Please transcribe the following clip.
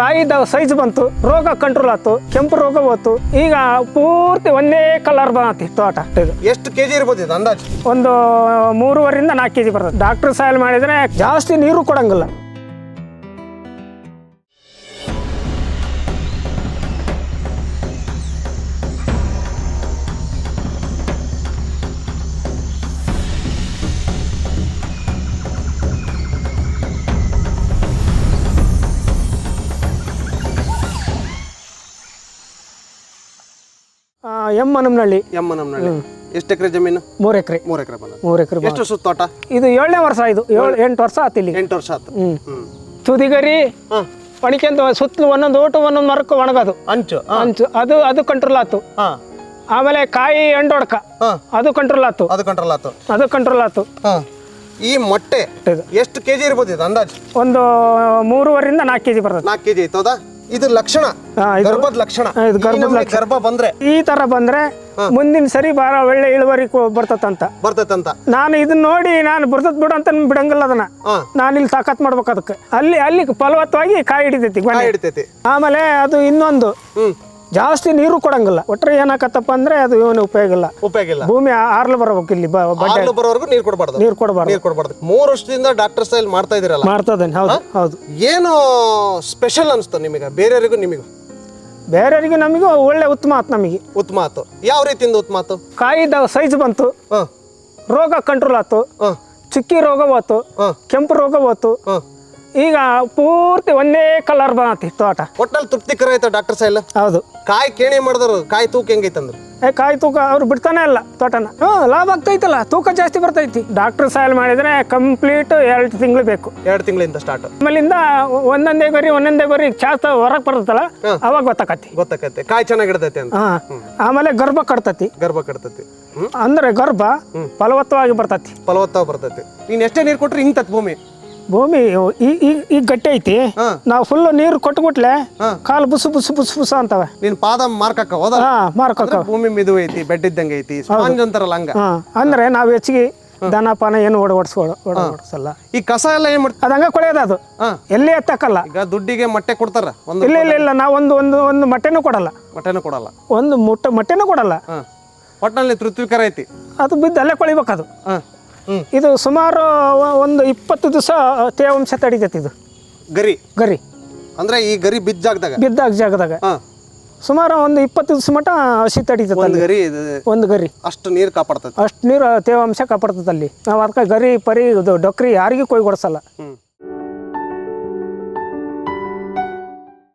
ಕಾಯಿದ size ಬಂತು ರೋಗ control ಆಯ್ತು ಕೆಂಪು ರೋಗ ಹೋತು ಈಗ ಪೂರ್ತಿ ಒಂದೇ ಕಲರ್ ಬಂತಿ ತೋಟ. ಇದು ಎಷ್ಟು ಕೆಜಿ ಇರ್ಬೋದು ಇದು ಅಂದಾಜು? ಒಂದು ಮೂರುವರಿಂದ ನಾಲ್ಕು ಕೆಜಿ ಬರ್ತದೆ. ಡಾಕ್ಟರ್ ಸಾಯಲ್ ಮಾಡಿದ್ರೆ ಜಾಸ್ತಿ ನೀರು ಕೊಡಂಗಿಲ್ಲ. ಹನುಮನಹಳ್ಳಿ ಎಮ್ಮ ನಮ್ಮನಲ್ಲಿ ಎಷ್ಟು ಎಕರೆ ಜಮೀನು? ಮೂರು ಎಕರೆ. ಮೂರು ಎಕರೆ ಬಂದ ಮೂರು ಎಕರೆ ಎಷ್ಟು ಸುತ್ತ ತೋಟ? ಇದು ಏಳನೇ ವರ್ಷ ಇದು. ಏಳು ಎಂಟು ವರ್ಷ ಆತು ಇಲ್ಲಿ. ಎಂಟು ವರ್ಷ ಆತು. ಹ್ಮ್. ತುದಿಗರಿ ಹಾಂ. ಒಣಕ್ಯಂತ ಸುತ್ತಲೂ ಒಂದೊಂದು ಊಟ ಒಂದೊಂದು ಮರಕ್ಕೆ ಒಣಗೋದು. ಅಂಚು ಅಂಚು. ಅದು ಅದು ಕಂಟ್ರೋಲ್ ಆತು. ಹಾಂ. ಆಮೇಲೆ ಕಾಯಿ ಎಂಡೊಡ್ಕ. ಹಾಂ. ಅದು ಕಂಟ್ರೋಲ್ ಆತು. ಅದು ಕಂಟ್ರೋಲ್ ಆತು. ಅದು ಕಂಟ್ರೋಲ್ ಆತು. ಹಾಂ. ಈ ಮೊಟ್ಟೆ ಇದು. ಎಷ್ಟು ಕೆಜಿ ಇರ್ಬೋದು ಇದು ಅಂದಾಜು? ಒಂದು ಮೂರುವರಿಂದ ನಾಲ್ಕು ಕೆಜಿ ಬರ್ತದೆ. ನಾಲ್ಕು ಕೆಜಿ ಆಯ್ತು ಹೌದಾ? ಇದು ಲಕ್ಷಣ ಗರ್ಭದ ಲಕ್ಷಣ. ಇದು ಈ ಗರ್ಭದ ಲಕ್ಷಣ. ಗರ್ಭ ಬಂದ್ರೆ? ಈ ತರ ಬಂದ್ರೆ ಮುಂದಿನ ಸರಿ ಬಾರ ಒಳ್ಳೆ ಇಳುವರಿ ಬರ್ತದಂತ ಬರ್ತೈತಂತ. ನಾನು ಇದನ್ನ ನೋಡಿ ನಾನು ಬರ್ತದ್ ಬಿಡು ಅಂತ ಬಿಡಂಗಿಲ್ಲ ಅದನ್ನ. ನಾನು ಇಲ್ಲಿ ತಾಕತ್ ಮಾಡ್ಬೇಕು ಅದಕ್ಕೆ. ಅಲ್ಲಿ ಅಲ್ಲಿ ಫಲವತ್ತವಾಗಿ ಕಾಯಿ ಹಿಡಿತೈತಿ ಆಮೇಲೆ ಅದು ಇನ್ನೊಂದು. ಜಾಸ್ತಿ ನೀರು ಕೊಡಂಗಿಲ್ಲ. ಒಟ್ಟರೆ ಏನಾಕತ್ತಪ್ಪ ಅಂದ್ರೆ ಅದು ಏನು ಉಪಯೋಗ ಇಲ್ಲ. ಉಪಯೋಗ ಇಲ್ಲ. ಭೂಮಿ ಆರ್ಲು ಬರಬೇಕು ಇಲ್ಲಿ ಬ- ಬಡ್ಡೆ. ಹಾಲು ಬರೋವರೆಗೂ ನೀರು ಕೊಡಬಾರ್ದು. ನೀರು ಕೊಡಬಾರ್ದು. ನೀರು ಕೊಡಬಾರ್ದು. ಮೂರು ವರ್ಷದಿಂದ ಡಾಕ್ಟರ್ ಸ್ಟೈಲ್ ಮಾಡ್ತಾ ಇದೀರಲ್ಲ. ಮಾಡ್ತದೇನೆ ಹೌದು ಹೌದು. ಏನು ಸ್ಪೆಷಲ್ ಅನಿಸ್ತು ನಿಮಗೆ? ಬೇರೆಯವರಿಗೂ ನಿಮಗೆ? ಬೇರೆಯವರಿಗೆ ನಮಗೂ ಒಳ್ಳೆ ಉತ್ತಮ ಆತು ನಮಗೆ. ಉತ್ತಮ ಆತು. ಯಾವ ರೀತಿಯಿಂದ ಉತ್ತಮ ಆತು? ಕಾಯಿದ ಸೈಜ್ ಬಂತು. ಹಾಂ. ರೋಗ ಕಂಟ್ರೋಲ್ ಆತು. ಹಾಂ. ಚುಕ್ಕಿ ರೋಗ ಹೋತು. ಹಾಂ. ಕೆಂಪು ರೋಗ ಹೋತು. ಹಾಂ. ಈಗ ಪೂರ್ತಿ ಒಂದೇ ಕಲರ್ ಬಂತಿ ತೋಟ. ಒಟ್ಟಲ್ಲಿ ತೃಪ್ತಿಕರ ಆಯ್ತಾ ಡಾಕ್ಟರ್ ಸಾಹಿಲ್ ಹೌದು. ಕಾಯಿ ಕೇಣಿ ಮಾಡಿದ್ರು ಕಾಯಿ ತೂಕ ಹೆಂಗೈತಂದ್ರು? ಏ ಕಾಯಿ ತೂಕ ಅವ್ರು ಬಿಡ್ತಾನೆ ಇಲ್ಲ ತೋಟನ. ಹ್ಞೂ ಲಾಭ ಆಗ್ತೈತಲ್ಲ ತೂಕ ಜಾಸ್ತಿ ಬರ್ತೈತಿ. ಡಾಕ್ಟರ್ ಸಾಯಲ್ ಮಾಡಿದ್ರೆ ಕಂಪ್ಲೀಟ್ ಎರಡು ತಿಂಗಳು ಬೇಕು. ಎರಡು ತಿಂಗಳಿಂದ ಸ್ಟಾರ್ಟ್ ಆಮೇಲಿಂದ ಒಂದೊಂದೇ ಬರಿ ಒಂದೊಂದೇ ಬರಿ ಚಾಸ್ತ ಹೊರಗೆ ಬರ್ತೈತಲ್ಲ ಅವಾಗ ಗೊತ್ತಾಕತಿ. ಗೊತ್ತಾಕತ್ತೆ. ಕಾಯಿ ಚೆನ್ನಾಗಿ ಇಡ್ತೈತೆ ಅಂತ. ಹಾ. ಆಮೇಲೆ ಗರ್ಭ ಕಟ್ತತಿ. ಗರ್ಭ ಕಟ್ತೈತಿ. ಅಂದ್ರೆ ಗರ್ಭ ಫಲವತ್ತವಾಗಿ ಬರ್ತತಿ. ಫಲವತ್ತವಾಗಿ ಬರ್ತೈತಿ. ನೀನ್ ಎಷ್ಟೇ ನೀರು ಕೊಟ್ರೆ ಹಿಂಗ್ ತತ್ ಭೂಮಿ. ಭೂಮಿ ಈ ಈ- ಈಗ ಗಟ್ಟಿ ಐತಿ. ಹಾ. ನಾವು ಫುಲ್ ನೀರು ಕೊಟ್ಬಿಟ್ಲೆ ಹಾ. ಕಾಲು ಬುಸು ಬುಸು ಬುಸು ಬುಸು ಅಂತವೆ. ನೀನ್ ಪಾದ ಮಾರ್ಕಕ್ಕ ಹೋದ? ಹಾ ಮಾರ್ಕೋಕ ಭೂಮಿ ಮಿದು ಐತಿ ಬೆಡ್ ಇದ್ದಂಗೆ ಐತಿ ಸ್ಪಾಂಜ್ ಅಂತಾರಲ್ಲ ಹಂಗ. ಹಾ ಅಂದ್ರೆ ನಾವು ಹೆಚ್ಚಿಗೆ ದನ ಪಾನ ಏನು ಓಡ ಓಡಿಸ್ಕೊಳ ಓಡ ಓಡಿಸಲ್ಲ ಈ ಕಸ ಎಲ್ಲ ಏನ್ ಮಾಡ್ತಾ? ಅದಂಗ ಹಂಗೆ ಕೊಳೆಯೋದು ಅದು. ಹಾ. ಎಲ್ಲಿ ಎತ್ತಕ್ಕಲ್ಲ. ಈಗ ದುಡ್ಡಿಗೆ ಮೊಟ್ಟೆ ಕೊಡ್ತಾರ? ಒಂದು ಇಲ್ಲ ಇಲ್ಲ ಇಲ್ಲ ನಾವು ಒಂದು ಒಂದು ಒಂದು ಮೊಟ್ಟೆನೂ ಕೊಡಲ್ಲ. ಮೊಟ್ಟೆನೂ ಕೊಡಲ್ಲ. ಒಂದು ಮುಟ್ಟ ಮೊಟ್ಟೆನೂ ಕೊಡಲ್ಲ. ಒಟ್ಟಿನಲ್ಲಿ ತೃತ್ವಿಕರ ಐತಿ. ಅದು ಬಿದ್ದು ಅಲ್ಲೇ ಕೊಳಿಬೇಕು ಅದು ಹಾ. ಇದು ಸುಮಾರು ಒಂದು ಇಪ್ಪತ್ತು ದಿವಸ ತೇವಾಂಶ ತಡಿತೈತಿ ಇದು. ಗರಿ? ಗರಿ. ಅಂದ್ರೆ ಈ ಗರಿ ಬಿದ್ದ ಜಾಗದಾಗ? ಬಿದ್ದಾಗ ಜಾಗದಾಗ. ಸುಮಾರು ಒಂದು ಇಪ್ಪತ್ತು ದಿವಸ ಮಟ ಹಸಿ ತಡಿತೈತೆ ಒಂದು ಗರಿ ಇದು ಒಂದು ಗರಿ. ಅಷ್ಟು ನೀರು ಕಾಪಾಡ್ತದೆ ಅಷ್ಟು ನೀರು ತೇವಾಂಶ ಕಾಪಾಡ್ತದೆ ಅಲ್ಲಿ. ನಾವು ಅದಕ್ಕೆ ಗರಿ ಪರಿ ಇದು ಡೊಕ್ರಿ ಯಾರಿಗೂ ಕೊಯ್ ಕೊಡಿಸಲ್ಲ. ಹ್ಮ್.